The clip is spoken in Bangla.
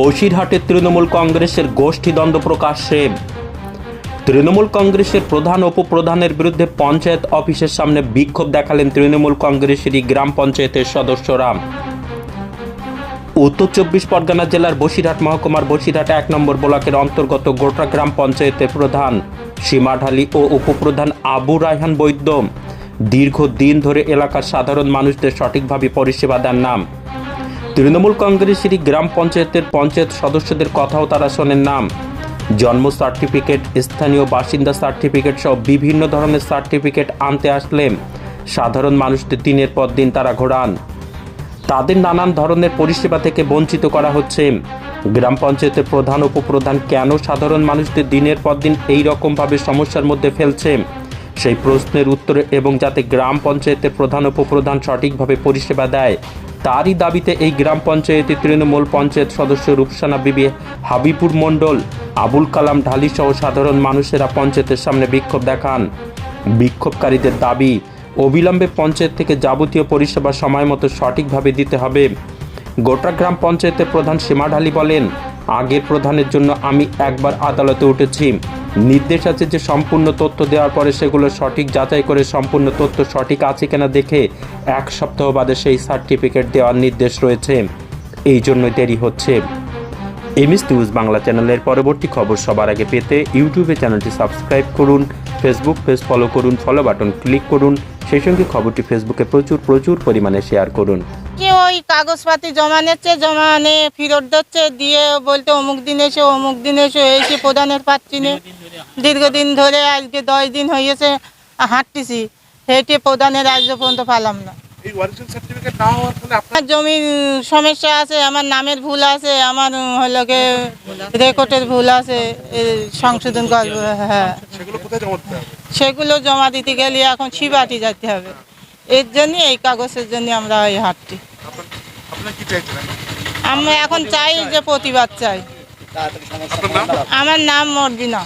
বসিরহাটে তৃণমূল কংগ্রেসের গোষ্ঠীদ্বন্দ্ব প্রকাশ্যে। তৃণমূল কংগ্রেসের প্রধান উপপ্রধানের বিরুদ্ধে পঞ্চায়েত অফিসের সামনে বিক্ষোভ দেখালেন তৃণমূল কংগ্রেসেরই গ্রাম পঞ্চায়েতের সদস্যরা। উত্তর চব্বিশ পরগনা জেলার বসিরহাট মহকুমার বসিরহাট এক নম্বর ব্লকের অন্তর্গত গোটা গ্রাম পঞ্চায়েতের প্রধান সীমাঢালি ও উপপ্রধান আবু রায়হান বৈদ্য দীর্ঘদিন ধরে এলাকার সাধারণ মানুষদের সঠিকভাবে পরিষেবা দেন নাম তৃণমূল কংগ্রেসেরই গ্রাম পঞ্চায়েতের পঞ্চায়েত সদস্যদের কথাও তারা শোনেন নাম। জন্ম সার্টিফিকেট, স্থানীয় বাসিন্দা সার্টিফিকেট সহ বিভিন্ন ধরনের সার্টিফিকেট আনতে আসলে সাধারণ মানুষদের দিনের পর দিন তারা ঘোরান। তাদের নানান ধরনের পরিষেবা থেকে বঞ্চিত করা হচ্ছে। গ্রাম পঞ্চায়েতের প্রধান, উপপ্রধান কেন সাধারণ মানুষদের দিনের পর দিন এই রকমভাবে সমস্যার মধ্যে ফেলছে? সেই প্রশ্নের উত্তরে এবং যাতে গ্রাম পঞ্চায়েতের প্রধান উপপ্রধান সঠিকভাবে পরিষেবা দেয়, তারই দাবিতে এই গ্রাম পঞ্চায়েতের তৃণমূল পঞ্চায়েত সদস্য রূপসানা বিবি হাবিবুর মণ্ডল, আবুল কালাম ঢালি সহ সাধারণ মানুষেরা পঞ্চায়েতের সামনে বিক্ষোভ দেখান। বিক্ষোভকারীদের দাবি, অবিলম্বে পঞ্চায়েত থেকে যাবতীয় পরিষেবা সময় মতো সঠিকভাবে দিতে হবে। গোটা গ্রাম পঞ্চায়েতের প্রধান সীমা ঢালি বলেন আগের প্রধানের জন্য আমি একবার আদালতে উঠেছি। নির্দেশ আছে যে সম্পূর্ণ তথ্য দেওয়ার পরে সেগুলো সঠিক যাচাই করে সম্পূর্ণ তথ্য সঠিক আছে কিনা দেখে এক সপ্তাহ বাদে সেই সার্টিফিকেট দেওয়ার নির্দেশ রয়েছে। এই জন্যই দেরি হচ্ছে। এমএস নিউজ বাংলা চ্যানেলের পরবর্তী খবর সবার আগে পেতে ইউটিউবে চ্যানেলটি সাবস্ক্রাইব করুন, ফেসবুক পেজ ফলো করুন ফলো বাটন ক্লিক করুন, সেই সঙ্গে খবরটি ফেসবুকে প্রচুর প্রচুর পরিমাণে শেয়ার করুন। কি ওই কাগজপাতি জমা নিচ্ছে, জমা নিয়ে ফেরত দিচ্ছে, দিয়ে বলতে অমুক দিন এসে, অমুক দিন এসে এসে প্রধানের পাচ্ছি না দীর্ঘদিন ধরে আজকে দশ দিন হয়েছে হাঁটতেছি, হেঁটে প্রধানের আজ পর্যন্ত পালাম না। এই অরিজিনাল সার্টিফিকেট না হওয়ার ফলে আপনার আমার জমির সমস্যা আছে আমার নামের ভুল আছে আমার হলো রেকর্ডের ভুল আছে সংশোধন করব হ্যাঁ। সেগুলো জমা দিতে হবে? সেগুলো জমা দিতে গেলে এখন শিবাটি যেতে হবে। এর জন্য এই কাগজের জন্য আমরা ওই হাঁটটি। আপনার আপনার কি চাইছেন এখন? আমরা এখন চাই যে প্রতিবাদ চাই। নাম? আমার নাম মর্জিনা।